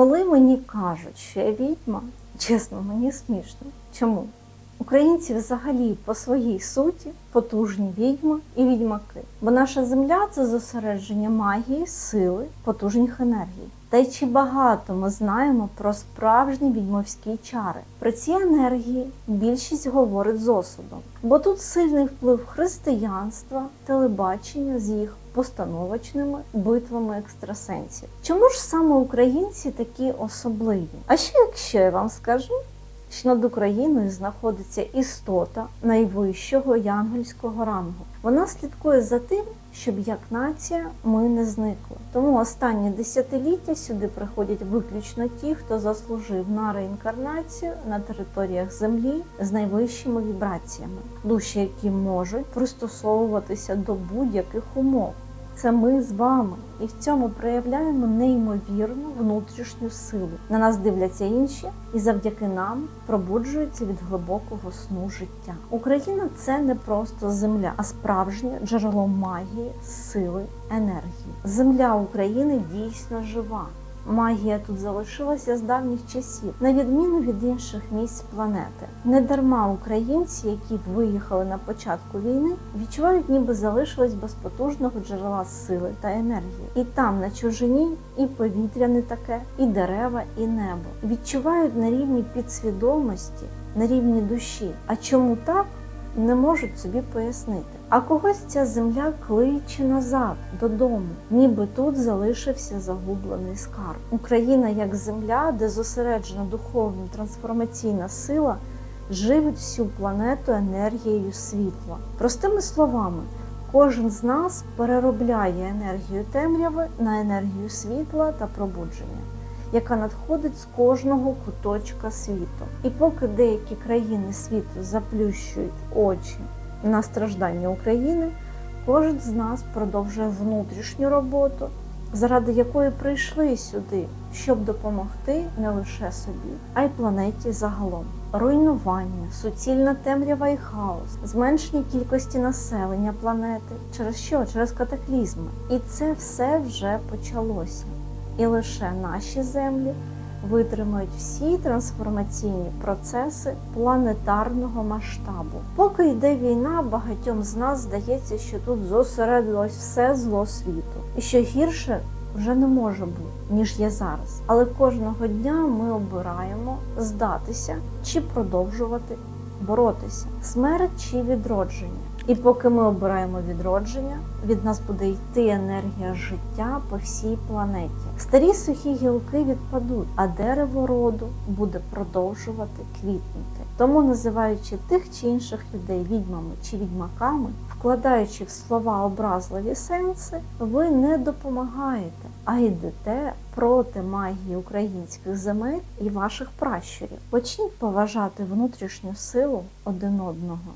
Коли мені кажуть, що я відьма, чесно, мені смішно. Чому? Українці взагалі по своїй суті потужні відьми і відьмаки. Бо наша земля це зосередження магії, сили, потужних енергій. Та й чи багато ми знаємо про справжні відьмовські чари? Про ці енергії більшість говорить з осудом, бо тут сильний вплив християнства, телебачення з їх постановочними битвами екстрасенсів. Чому ж саме українці такі особливі? А ще якщо я вам скажу, що над Україною знаходиться істота найвищого янгельського рангу. Вона слідкує за тим, щоб як нація ми не зникли. Тому останні десятиліття сюди приходять виключно ті, хто заслужив на реінкарнацію на територіях землі з найвищими вібраціями, душі, які можуть пристосовуватися до будь-яких умов. Це ми з вами, і в цьому проявляємо неймовірну внутрішню силу. На нас дивляться інші, і завдяки нам пробуджуються від глибокого сну життя. Україна це не просто земля, а справжнє джерело магії, сили, енергії. Земля України дійсно жива. Магія тут залишилася з давніх часів, на відміну від інших місць планети. Не дарма українці, які виїхали на початку війни, відчувають, ніби залишились без потужного джерела сили та енергії. І там, на чужині, і повітря не таке, і дерева, і небо відчувають на рівні підсвідомості, на рівні душі. А чому так? Не можуть собі пояснити. А когось ця земля кличе назад додому, ніби тут залишився загублений скарб. Україна як земля, де зосереджена духовна трансформаційна сила, живить всю планету енергією світла. Простими словами, кожен з нас переробляє енергію темряви на енергію світла та пробудження. Яка надходить з кожного куточка світу, і поки деякі країни світу заплющують очі на страждання України, кожен з нас продовжує внутрішню роботу, заради якої прийшли сюди, щоб допомогти не лише собі, а й планеті загалом. Руйнування, суцільна темрява і хаос, зменшення кількості населення планети. Через що? Через катаклізми. І це все вже почалося. І лише наші землі витримають всі трансформаційні процеси планетарного масштабу. Поки йде війна, багатьом з нас здається, що тут зосередилось все зло світу, і що гірше вже не може бути, ніж є зараз. Але кожного дня ми обираємо здатися чи продовжувати боротися, смерть чи відродження. І поки ми обираємо відродження, від нас буде йти енергія життя по всій планеті. Старі сухі гілки відпадуть, а дерево роду буде продовжувати квітнути. Тому, називаючи тих чи інших людей відьмами чи відьмаками, вкладаючи в слова образливі сенси, ви не допомагаєте, а йдете проти магії українських земель і ваших пращурів. Почніть поважати внутрішню силу один одного.